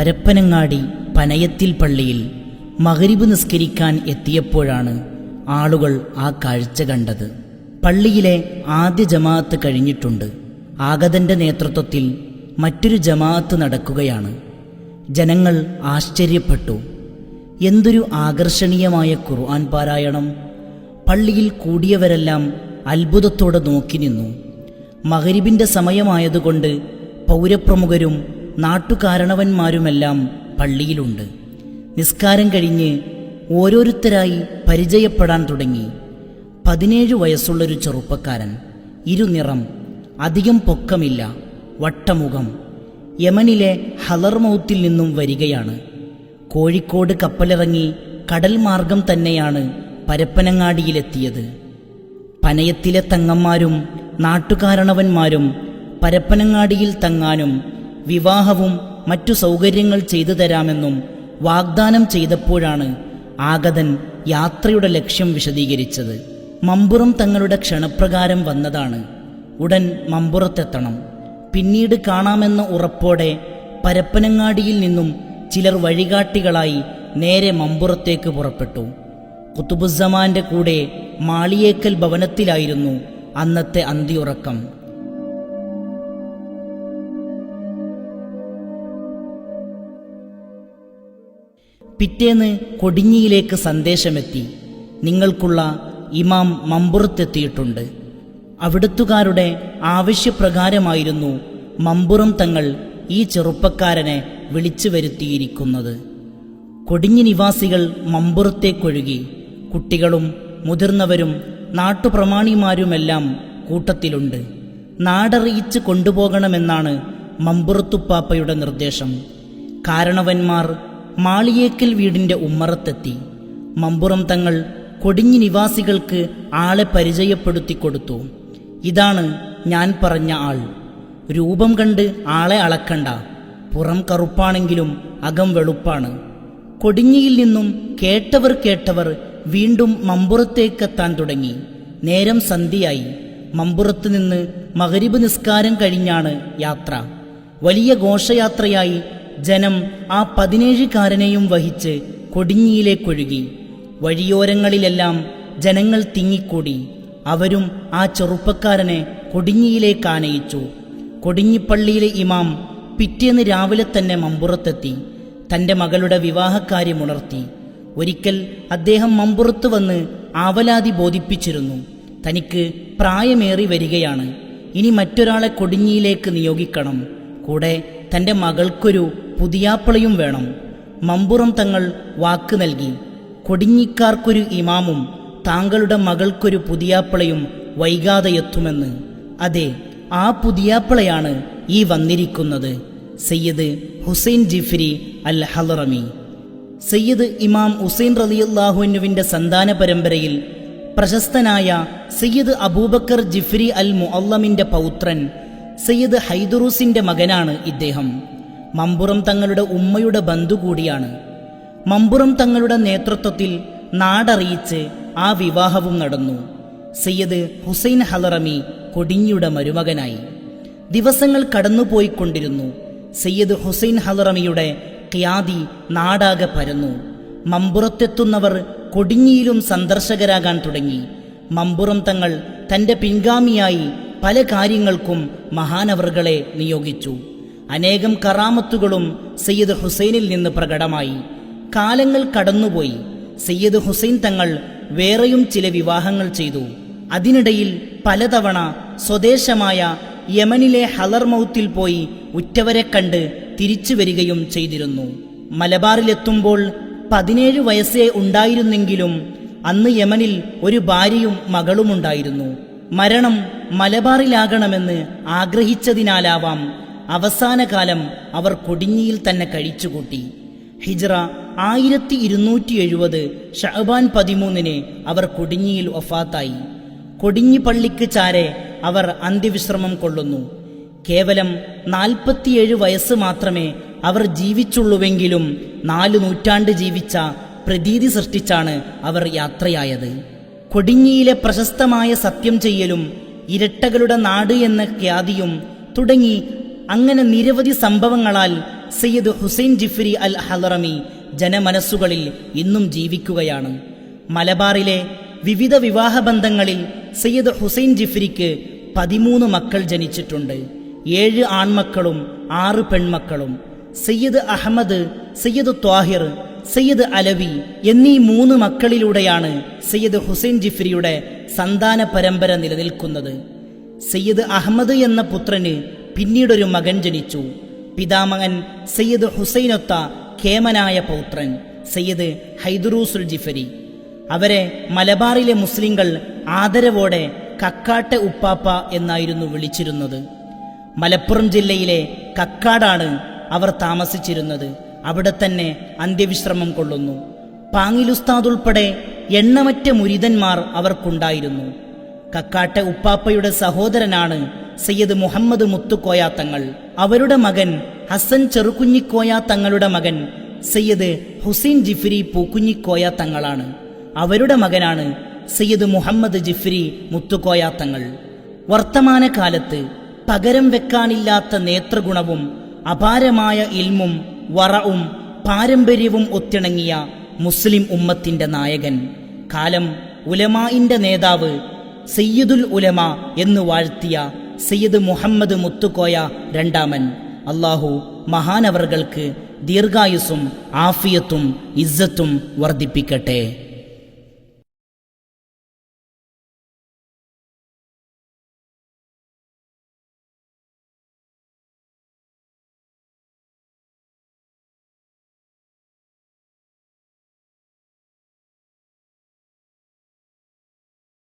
പരപ്പനങ്ങാടി പനയത്തിൽ പള്ളിയിൽ മകരിബ് നിസ്കരിക്കാൻ എത്തിയപ്പോഴാണ് ആളുകൾ ആ കാഴ്ച കണ്ടത്. പള്ളിയിലെ ആദ്യ ജമാഅത്ത് കഴിഞ്ഞിട്ടുണ്ട്. ആഗതന്റെ നേതൃത്വത്തിൽ മറ്റൊരു ജമാഅത്ത് നടക്കുകയാണ്. ജനങ്ങൾ ആശ്ചര്യപ്പെട്ടു. എന്തൊരു ആകർഷണീയമായ ഖുർആൻ പാരായണം. പള്ളിയിൽ കൂടിയവരെല്ലാം അത്ഭുതത്തോടെ നോക്കി നിന്നു. മകരിബിന്റെ സമയമായതുകൊണ്ട് പൗരപ്രമുഖരും നാട്ടുകാരണവന്മാരുമെല്ലാം പള്ളിയിലുണ്ട്. നിസ്കാരം കഴിഞ്ഞ് ഓരോരുത്തരായി പരിചയപ്പെടാൻ തുടങ്ങി. പതിനേഴ് വയസ്സുള്ളൊരു ചെറുപ്പക്കാരൻ. ഇരുനിറം. അധികം പൊക്കമില്ല. വട്ടമുഖം. യമനിലെ ഹലർമൗത്തിൽ നിന്നും വരികയാണ്. കോഴിക്കോട് കപ്പലിറങ്ങി കടൽ മാർഗം തന്നെയാണ് പരപ്പനങ്ങാടിയിലെത്തിയത്. പനയത്തിലെ തങ്ങന്മാരും നാട്ടുകാരണവന്മാരും പരപ്പനങ്ങാടിയിൽ തങ്ങാനും വിവാഹവും മറ്റു സൗകര്യങ്ങൾ ചെയ്തു തരാമെന്നും വാഗ്ദാനം ചെയ്തപ്പോഴാണ് ആഗതൻ യാത്രയുടെ ലക്ഷ്യം വിശദീകരിച്ചത്. മമ്പുറം തങ്ങളുടെ ക്ഷണപ്രകാരം വന്നതാണ്. ഉടൻ മമ്പുറത്തെത്തണം. പിന്നീട് കാണാമെന്ന ഉറപ്പോടെ പരപ്പനങ്ങാടിയിൽ നിന്നും ചിലർ വഴികാട്ടികളായി നേരെ മമ്പുറത്തേക്ക് പുറപ്പെട്ടു. കുത്തുബുസമാന്റെ കൂടെ മാളിയേക്കൽ ഭവനത്തിലായിരുന്നു അന്നത്തെ അന്തിയുറക്കം. പിറ്റേന്ന് കൊടിഞ്ഞിയിലേക്ക് സന്ദേശമെത്തി. നിങ്ങൾക്കുള്ള ഇമാം മമ്പുറത്തെത്തിയിട്ടുണ്ട്. അവിടുത്തുകാരുടെ ആവശ്യപ്രകാരമായിരുന്നു മമ്പുറം തങ്ങൾ ഈ ചെറുപ്പക്കാരനെ വിളിച്ചു വരുത്തിയിരിക്കുന്നത്. കൊടിഞ്ഞി നിവാസികൾ മമ്പുറത്തേക്കൊഴുകി കുട്ടികളും മുതിർന്നവരും നാട്ടുപ്രമാണിമാരുമെല്ലാം കൂട്ടത്തിലുണ്ട്. നാടറിയിച്ച് കൊണ്ടുപോകണമെന്നാണ് മമ്പുറത്തുപ്പാപ്പയുടെ നിർദ്ദേശം. കാരണവന്മാർ മാളിയേക്കൽ വീടിന്റെ ഉമ്മറത്തെത്തി. മമ്പുറം തങ്ങൾ കൊടിഞ്ഞി നിവാസികൾക്ക് ആളെ പരിചയപ്പെടുത്തി കൊടുത്തു. ഇതാണ് ഞാൻ പറഞ്ഞ ആൾ. രൂപം കണ്ട് ആളെ അളക്കണ്ട. പുറം കറുപ്പാണെങ്കിലും അകം വെളുപ്പാണ്. കൊടിഞ്ഞിയിൽ നിന്നും കേട്ടവർ കേട്ടവർ വീണ്ടും മമ്പുറത്തേക്കെത്താൻ തുടങ്ങി. നേരം സന്ധ്യയായി. മമ്പുറത്ത് നിന്ന് മകരിബ് നിസ്കാരം കഴിഞ്ഞാണ് യാത്ര. വലിയ ഘോഷയാത്രയായി ജനം ആ പതിനേഴുകാരനെയും വഹിച്ച് കൊടിഞ്ഞിയിലേക്കൊഴുകി വഴിയോരങ്ങളിലെല്ലാം ജനങ്ങൾ തിങ്ങിക്കൂടി. അവരും ആ ചെറുപ്പക്കാരനെ കൊടിഞ്ഞിയിലേക്ക് ആനയിച്ചു. കൊടിഞ്ഞിപ്പള്ളിയിലെ ഇമാം പിറ്റേന്ന് രാവിലെ തന്നെ മമ്പുറത്തെത്തി. തന്റെ മകളുടെ വിവാഹക്കാര്യമുണർത്തി ഒരിക്കൽ അദ്ദേഹം മമ്പുറത്ത് വന്ന് ആവലാതി ബോധിപ്പിച്ചിരുന്നു. തനിക്ക് പ്രായമേറി വരികയാണ്. ഇനി മറ്റൊരാളെ കൊടിഞ്ഞിയിലേക്ക് നിയോഗിക്കണം. കൂടെ തന്റെ മകൾക്കൊരു പുതിയാപ്പിളയും വേണം. മമ്പുറം തങ്ങൾ വാക്ക് നൽകി. കൊടിഞ്ഞിക്കാർക്കൊരു ഇമാമും താങ്കളുടെ മകൾക്കൊരു പുതിയാപ്പിളയും വൈകാതെ എത്തുമെന്ന്. അതെ ആ പുതിയാപ്പിളയാണ് ഈ വന്നിരിക്കുന്നത്. സയ്യിദ് ഹുസൈൻ ജിഫ്രി അൽ ഹലറമി സയ്യിദ് ഇമാം ഹുസൈൻ റലിയുല്ലാഹുനുവിന്റെ സന്താന പരമ്പരയിൽ പ്രശസ്തനായ സയ്യിദ് അബൂബക്കർ ജിഫ്രി അൽ മുഅല്ലമിന്റെ പൗത്രൻ സയ്യിദ് ഹൈദറൂസിന്റെ മകനാണ് ഇദ്ദേഹം. മമ്പുറം തങ്ങളുടെ ഉമ്മയുടെ ബന്ധു കൂടിയാണ്. മമ്പുറം തങ്ങളുടെ നേതൃത്വത്തിൽ നാടറിയിച്ച് ആ വിവാഹവും നടന്നു. സയ്യിദ് ഹുസൈൻ ഹലറമി കൊടിഞ്ഞിയുടെ മരുമകനായി. ദിവസങ്ങൾ കടന്നുപോയിക്കൊണ്ടിരുന്നു. സയ്യിദ് ഹുസൈൻ ഹലറമിയുടെ ഖ്യാതി നാടാകെ പരന്നു. മമ്പുറത്തെത്തുന്നവർ കൊടിഞ്ഞിയിലും സന്ദർശകരാകാൻ തുടങ്ങി. മമ്പുറം തങ്ങൾ തന്റെ പിൻഗാമിയായി പല കാര്യങ്ങൾക്കും മഹാനവറുകളെ നിയോഗിച്ചു. അനേകം കറാമത്തുകളും സയ്യിദ് ഹുസൈനിൽ നിന്ന് പ്രകടമായി. കാലങ്ങൾ കടന്നുപോയി. സയ്യിദ് ഹുസൈൻ തങ്ങൾ വേറെയും ചില വിവാഹങ്ങൾ ചെയ്തു. അതിനിടയിൽ പലതവണ സ്വദേശമായ യമനിലെ ഹലർമൗത്തിൽ പോയി ഉറ്റവരെ കണ്ട് തിരിച്ചു വരികയും ചെയ്തിരുന്നു. മലബാറിലെത്തുമ്പോൾ പതിനേഴ് വയസ്സേ ഉണ്ടായിരുന്നെങ്കിലും അന്ന് യമനിൽ ഒരു ഭാര്യയും മകളുമുണ്ടായിരുന്നു. മരണം മലബാറിലാകണമെന്ന് ആഗ്രഹിച്ചതിനാലാവാം അവസാന കാലം അവർ കൊടിഞ്ഞിയിൽ തന്നെ കഴിച്ചുകൂട്ടി. ഹിജ്റ ആയിരത്തി ഇരുന്നൂറ്റി എഴുപത് ഷഹബാൻ പതിമൂന്നിന് അവർ കൊടിഞ്ഞിയിൽ ഒഫാത്തായി കൊടിഞ്ഞി പള്ളിക്ക് ചാരെ അവർ അന്ത്യവിശ്രമം കൊള്ളുന്നു. കേവലം നാൽപ്പത്തിയേഴ് വയസ്സ് മാത്രമേ അവർ ജീവിച്ചുള്ളൂവെങ്കിലും നാലു നൂറ്റാണ്ട് ജീവിച്ച പ്രതീതി സൃഷ്ടിച്ചാണ് അവർ യാത്രയായത്. കൊടിഞ്ഞിയിലെ പ്രശസ്തമായ സത്യം ചെയ്യലും ഇരട്ടകളുടെ നാട് എന്ന ഖ്യാതിയും തുടങ്ങി അങ്ങനെ നിരവധി സംഭവങ്ങളാൽ സയ്യിദ് ഹുസൈൻ ജിഫ്രി അൽ ഹലറമി ജനമനസ്സുകളിൽ ഇന്നും ജീവിക്കുകയാണ്. മലബാറിലെ വിവിധ വിവാഹബന്ധങ്ങളിൽ സയ്യിദ് ഹുസൈൻ ജിഫ്രിക്ക് പതിമൂന്ന് മക്കൾ ജനിച്ചിട്ടുണ്ട്. ഏഴ് ആൺമക്കളും ആറ് പെൺമക്കളും. സയ്യിദ് അഹമ്മദ് സയ്യിദ് ത്വാഹിർ സയ്യിദ് അലവി എന്നീ മൂന്ന് മക്കളിലൂടെയാണ് സയ്യിദ് ഹുസൈൻ ജിഫ്രിയുടെ സന്താന പരമ്പര നിലനിൽക്കുന്നത്. സയ്യിദ് അഹമ്മദ് എന്ന പുത്രന് പിന്നീടൊരു മകൻ ജനിച്ചു. പിതാമകൻ സയ്യിദ് ഹുസൈനൊത്ത കേമനായ പൗത്രൻ സയ്യിദ് ഹൈദുറൂസുൽ ജിഫരി. അവരെ മലബാറിലെ മുസ്ലിങ്ങൾ ആദരവോടെ കക്കാട്ട ഉപ്പാപ്പ എന്നായിരുന്നു വിളിച്ചിരുന്നത്. മലപ്പുറം ജില്ലയിലെ കക്കാടാണ് അവർ താമസിച്ചിരുന്നത്. അവിടെ തന്നെ അന്ത്യവിശ്രമം കൊള്ളുന്നു. പാങ്ങിലുസ്താദ് ഉൾപ്പെടെ എണ്ണമറ്റ മുരിതന്മാർ അവർക്കുണ്ടായിരുന്നു. കക്കാട്ട ഉപ്പാപ്പയുടെ സഹോദരനാണ് സയ്യിദ് മുഹമ്മദ് മുത്തുക്കോയ തങ്ങൾ. അവരുടെ മകൻ ഹസൻ ചെറുകുഞ്ഞിക്കോയ തങ്ങളുടെ മകൻ സയ്യിദ് ഹുസൈൻ ജിഫ്രി പൂക്കുഞ്ഞിക്കോയ തങ്ങളാണ്. അവരുടെ മകനാണ് സയ്യിദ് മുഹമ്മദ് ജിഫ്രി മുത്തുക്കോയ തങ്ങൾ. വർത്തമാനകാലത്ത് പകരം വെക്കാനില്ലാത്ത നേത്രഗുണവും അപാരമായ ഇൽമും വറവും പാരമ്പര്യവും ഒത്തിണങ്ങിയ മുസ്ലിം ഉമ്മത്തിന്റെ നായകൻ. കാലം ഉലമായിന്റെ നേതാവ് സയ്യിദുൽ ഉലമ എന്ന് വാഴ്ത്തിയ സയ്യിദ് മുഹമ്മദ് മുത്തുക്കോയ രണ്ടാമൻ. അള്ളാഹു മഹാനവറുകൾക്ക് ദീർഘായുസ്സും ആഫിയത്തും ഇസ്സത്തും വർദ്ധിപ്പിക്കട്ടെ.